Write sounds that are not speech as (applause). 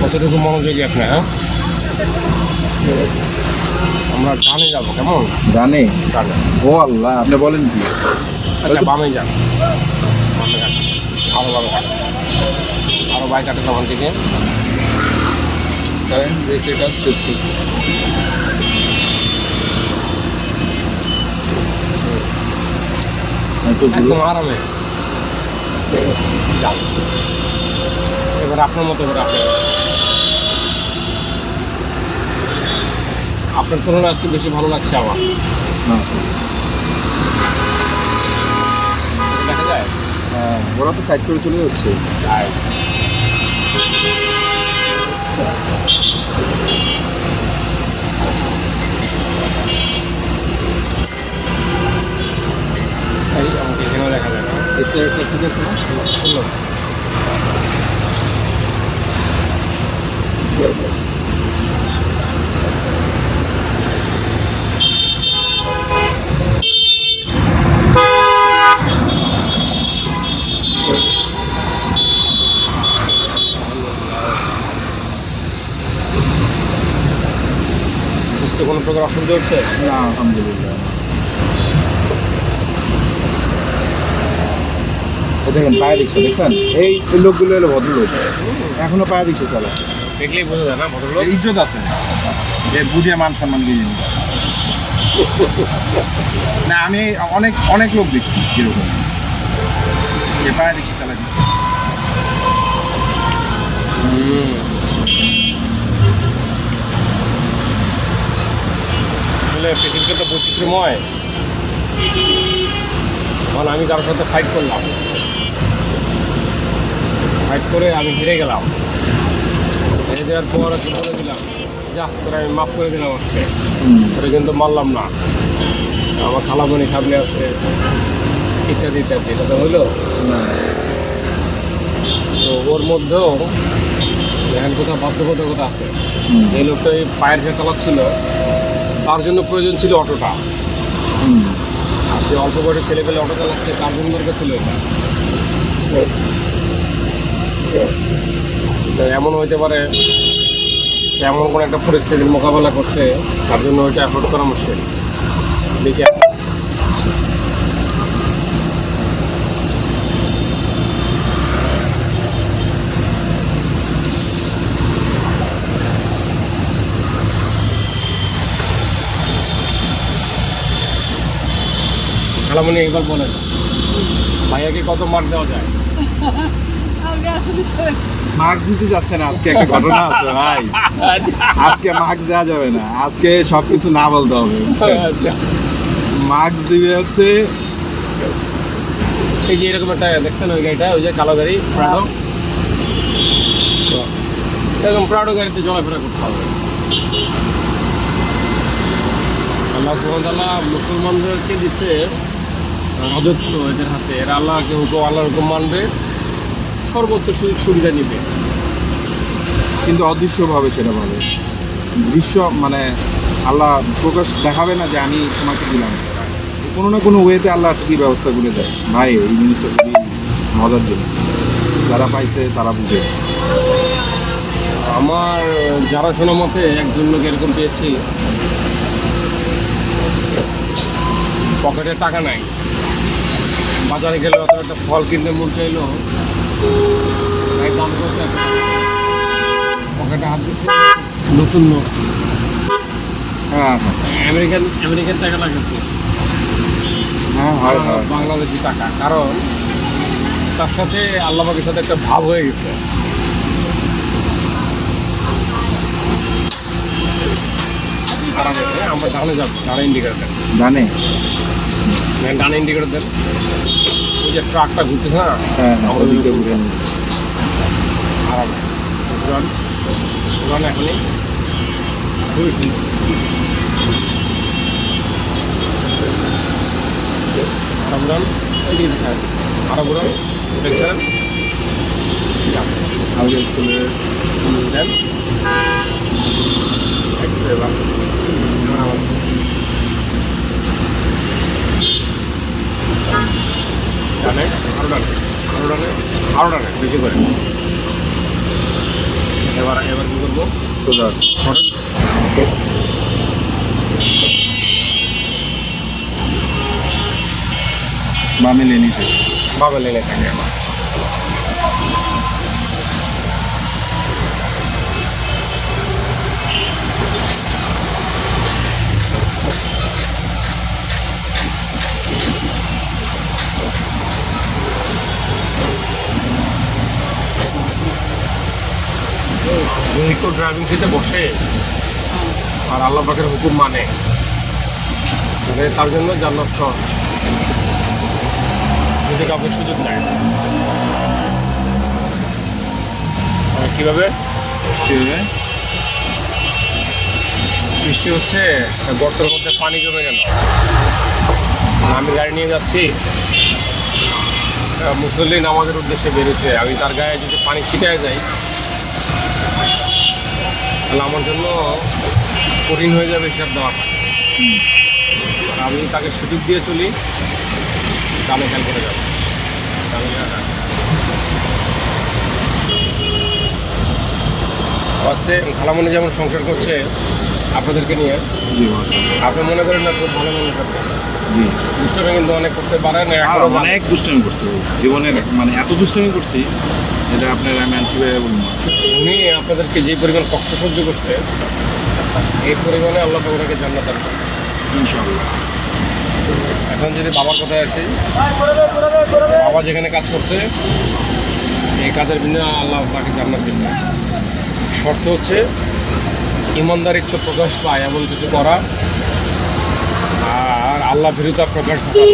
কতটুকু মনোযোগী আপনি হ্যাঁ? আমরা ডানে যাব কেমন? জানে ডানে। ও আল্লাহ আপনি বলেন কি? আচ্ছা বামে যান। আরও বামে যান। আরও বাইক কাটে তখন থেকে। কারেন্ট ব্রেকের কাজ শেষ করছি। একদম আরামে। যান এবার আপনার মতো করে আপনি আপনার তুলনায় আজকে বেশি ভালো লাগছে আমার দেখা যায় হ্যাঁ, ওরা তো সাইড করে চলে যাচ্ছে এই আমাকে এখানেও দেখা যায় ঠিক আছে না বুঝতে কোনো প্রকার অসুবিধা হচ্ছে? না, আলহামদুলিল্লাহ। দেখেন, পায়ে রিক্সা দেখছেন? এই লোকগুলো হলো ভদ্রলোক। এখনও পায়ে রিক্সা চালায় দেখলেই বোঝা যায় না ভদ্রলোক? ইজ্জত আছে। যে বুঝে মান সম্মান দিয়ে নিন না আমি অনেক অনেক লোক দেখছি এরকম। যে পায়ে রিক্সা চালা দিচ্ছে। আসলে পৃথিবীটা তো বৈচিত্র্যময়। এখন আমি কারোর সাথে ফাইট করলাম। ফাইট করে আমি হেরে গেলাম। হেরে যাওয়ার পর ওকে বলে দিলাম। যা, তোরা আমি মাফ করে দিলাম আজকে। ওটা কিন্তু মারলাম না। আমার খালামণি সামনে আছে। ইত্যাদি ইত্যাদি। এটা তো হইল? তো ওর মধ্যেও দেখেন কোথাও বাধ্যবাধকতা আছে। যে লোকটা এই পায়ের যে চালাচ্ছিল, তার জন্য প্রয়োজন ছিল অটোটা। আর যে অল্প বয়সের ছেলে পেলে অটো চালাচ্ছে, তার জন্য দরকার ছিল এটা। এমন হইতে পারে এমন কোনো একটা পরিস্থিতির মোকাবেলা করছে, তার জন্য ওইটা অ্যাফোর্ড করা মুশকিল। দেখি একবার বলেন। ভাইয়াকে কত মার্ক দেওয়া যায়? (laughs) আমি আসলে মাস্ক দিতে যাচ্ছে না আজকে একটা ঘটনা আছে ভাই। আজকে মাস্ক দেওয়া যাবে না আজকে সবকিছু না বলতে হবে আচ্ছা। মাস্ক দিবে হচ্ছে এই যে এরকম একটা দেখছেন ওই গাড়িটা ওই যে কালো গাড়ি প্রাডো এরকম প্রাডো গাড়িতে চলাফেরা করতে হবে। আল্লাহ সুহামতাল্লাহ মুসলমানদেরকে দিচ্ছে রাজত্ব এদের হাতে। এরা আল্লাহকে হুকুম আল্লাহর হুকুম মানবে। সর্বোচ্চ সুযোগ সুবিধা নিবে। কিন্তু অদৃশ্যভাবে সেটা ভাবে দৃশ্য মানে আল্লাহ প্রকাশ দেখাবে না যে আমি তোমাকে দিলাম। কোনো না কোনো ওয়েতে আল্লাহ ঠিকই ব্যবস্থা করে দেয়। ভাই এই জিনিসটা খুবই মজার জিনিস। যারা পাইছে তারা বুঝে। আমার যারা শোনা মতে একজন লোক এরকম পেয়েছি। পকেটে টাকা নাই। বাজারে গেলে অত একটা ফল কিনতে মন চাইলো। দাম করতে পকেটে হাত দিচ্ছে। নতুন নোট হ্যাঁ হ্যাঁ। আমেরিকান আমেরিকান টাকা লাগে তো। হ্যাঁ বাংলাদেশি টাকা। কারণ তার সাথে আল্লাহবাকের সাথে একটা ভাব হয়ে গেছে। আমরা ডানে যাব ডানে ইন্ডিকেটার হ্যাঁ, ডানে ইন্ডিকেটার দেন। ওই যে ট্রাকটা ঘুরতেছে না আরাম উড়ান উড়ান এখনই। খুবই সুন্দর। আরও উড়ান ওই দিকে দেখান আরও উড়ান দেখছেন আগে চলে দেন একটু এবার আরাম। ডানে আরও ডানে আরও ডানে আরও ডানে বেশি করে। এবার এবার কি করব? সোজা বামে লেনিতে বাবা লেনে থাকে আমার ভেহিকল ড্রাইভিং সিটে বসে। আর আল্লাহ পাকের হুকুম মানে। মানে তার জন্য জান্নাত সহজ। যদি কাউকে সুযোগ নেয় কীভাবে? কীভাবে? বৃষ্টি হচ্ছে গর্তের মধ্যে পানি জমে গেল। আমি গাড়ি নিয়ে যাচ্ছি। মুসল্লি নামাজের উদ্দেশ্যে বেরোচ্ছে আমি তার গায়ে যদি পানি ছিটায় যাই তাহলে আমার জন্য কঠিন হয়ে যাবে হিসাব দেওয়াটা আমি তাকে সুযোগ দিয়ে চলি তাহলে খেয়াল করে যাব। আর- আছে খালামনি যেমন সংসার করছে আপনাদেরকে নিয়ে। আপনি মনে করেন না খুব ভালো মনে করতে দুষ্টমি কিন্তু অনেক করতে পারেন অনেক দুষ্টামি করছি। জীবনের মানে এত দুষ্টমি করছি এটা আপনার আমি বলব? উনি আপনাদেরকে যে পরিমাণ কষ্ট সহ্য করছে এই পরিমাণে আল্লাহ ওনাকে জান্নাত ইনশাআল্লাহ। এখন যদি বাবার কথায় আসি বাবা যেখানে কাজ করছে এই কাজের বিনিময়ে আল্লাহ তাকে জান্নাত দিবে শর্ত হচ্ছে ইমানদারিত্ব প্রকাশ পায় এমন কিছু করা আর আল্লাহ বিরুদ্ধা প্রকাশ ঘটানো